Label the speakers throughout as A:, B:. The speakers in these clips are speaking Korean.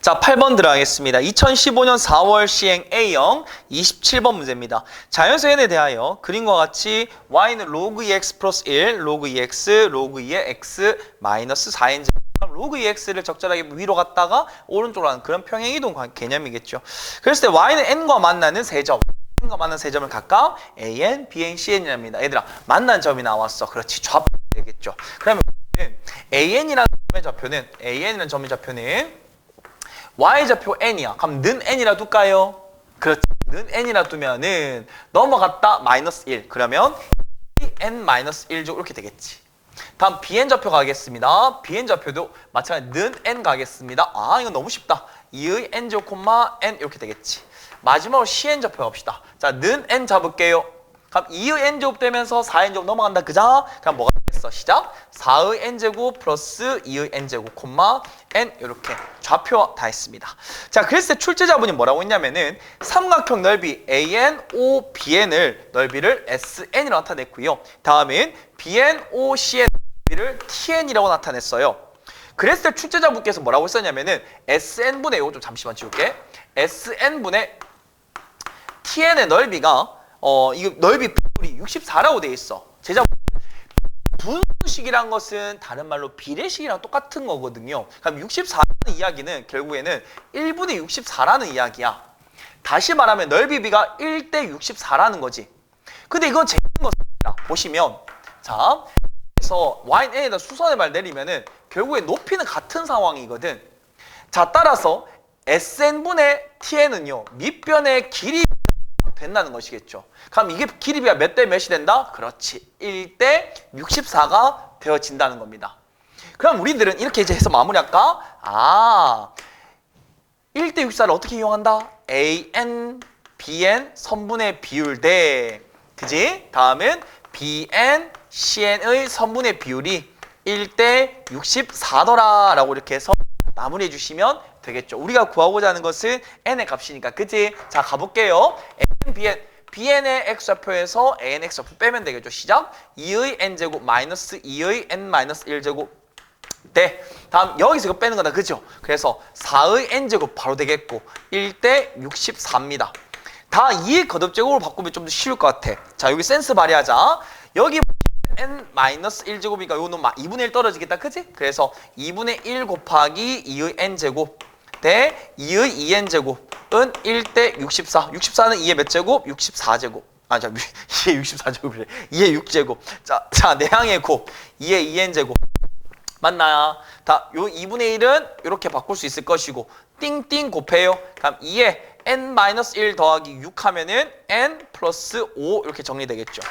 A: 자, 8번 들어가겠습니다. 2015년 4월 시행 A형 27번 문제입니다. 자연수N에 대하여 그림과 같이 y는 로그 2x 플러스 1, 로그 2x, 로그 2의 x 마이너스 4n 그럼 로그 2x를 적절하게 위로 갔다가 오른쪽으로 가는 그런 평행이동 관- 개념이겠죠. 그랬을 때 y는 n과 만나는 세점 n과 만나는 세점을 각각 an, bn, cn이랍니다. 얘들아, 만난 점이 나왔어. 그렇지. 좌표 되겠죠. 그러면 an이라는 점의 좌표는 an이라는 점의 좌표는 y좌표 n이야. 그럼 는 n이라 둘까요? 그렇지. 는 n이라 두면은 넘어갔다 마이너스 1. 그러면 n 마이너스 1조 이렇게 되겠지. 다음 bn 좌표 가겠습니다. bn 좌표도 마찬가지 는 n 가겠습니다. 아 이거 너무 쉽다. 2의 n제곱 콤마 n 이렇게 되겠지. 마지막으로 cn 좌표 갑시다. 자, 는 n 잡을게요. 그럼 2의 n제곱 되면서 4n제곱 넘어간다. 그자? 그럼 뭐가 되겠어? 시작. 4의 n제곱 플러스 2의 n제곱 콤마 n 이렇게 좌표 다 했습니다. 자, 그랬을 때 출제자분이 뭐라고 했냐면은 삼각형 넓이 AN, O, BN을 넓이를 SN이라고 나타냈고요. 다음엔 BN, O, CN 넓이를 TN이라고 나타냈어요. 그랬을 때 출제자분께서 뭐라고 했었냐면은 SN분의 이거 좀 잠시만 지울게. SN분의 TN의 넓이가 어 이거 넓이 비율이 64라고 돼 있어. 제자 분 수식이란 것은 다른 말로 비례식이랑 똑같은 거거든요. 그럼 64라는 이야기는 결국에는 1분의 64라는 이야기야. 다시 말하면 넓이 비가 1대 64라는 거지. 근데 이건 재밌는 것입니다. 보시면 자, 그래서 YN에다 수선의 말 내리면은 결국에 높이는 같은 상황이거든. 자, 따라서 SN분의 TN은요. 밑변의 길이 된다는 것이겠죠. 그럼 이게 길이가 몇 대 몇이 된다? 그렇지. 1대 64가 되어진다는 겁니다. 그럼 우리들은 이렇게 이제 해서 마무리할까? 아, 1대 64를 어떻게 이용한다? AN, BN 선분의 비율 대 그지? 다음은 BN, CN의 선분의 비율이 1대 64더라 라고 이렇게 해서 마무리해 주시면 되겠죠. 우리가 구하고자 하는 것은 n의 값이니까 그지? 자 가볼게요. n, bn bn의 x좌표에서 an x좌표 빼면 되겠죠. 시작. 2의 n제곱 마이너스 2의 n 마이너스 1제곱 네. 다음 여기서 이거 빼는 거다. 그죠? 그래서 4의 n제곱 바로 되겠고 1대 64입니다. 다 2의 거듭제곱으로 바꾸면 좀 더 쉬울 것 같아. 자, 여기 센스 발휘하자. 여기 n-1제곱이니까 요는 막 2분의 1 떨어지겠다. 그지? 그래서 2분의 1 곱하기 2의 n제곱 대 2의 2n제곱은 1대 64. 64는 2의 몇 제곱? 64제곱. 아, 자, 2의 64제곱이래. 2의 6제곱. 자, 자, 내항의 곱. 2의 2n제곱. 맞나요? 다, 요 2분의 1은 이렇게 바꿀 수 있을 것이고, 띵띵 곱해요. 그럼 2에 n-1 더하기 6 하면은 n 플러스 5 이렇게 정리되겠죠.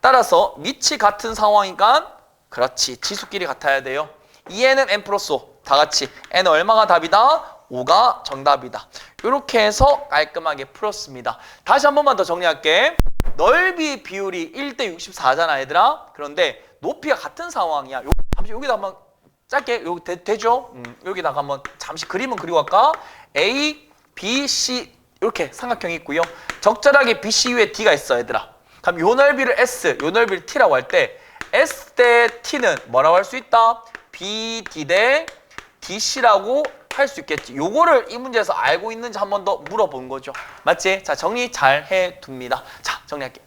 A: 따라서 밑이 같은 상황이니까, 그렇지. 지수끼리 같아야 돼요. 2n은 n 플러스 5. 다 같이. n 얼마가 답이다? 5가 정답이다. 이렇게 해서 깔끔하게 풀었습니다. 다시 한 번만 더 정리할게. 넓이 비율이 1대 64잖아, 얘들아. 그런데 높이가 같은 상황이야. 요, 잠시 여기다 한번 짧게 여기 되, 되죠? 음, 여기다가 한번 잠시 그림은 그리고 갈까? A, B, C 이렇게 삼각형이 있고요. 적절하게 B, C 위에 D가 있어, 얘들아. 그럼 요 넓이를 S, 요 넓이를 T라고 할 때 S 대 T는 뭐라고 할 수 있다? B, D 대 DC라고 할 수 있겠지. 요거를 이 문제에서 알고 있는지 한 번 더 물어본 거죠. 맞지? 자, 정리 잘 해둡니다. 자, 정리할게.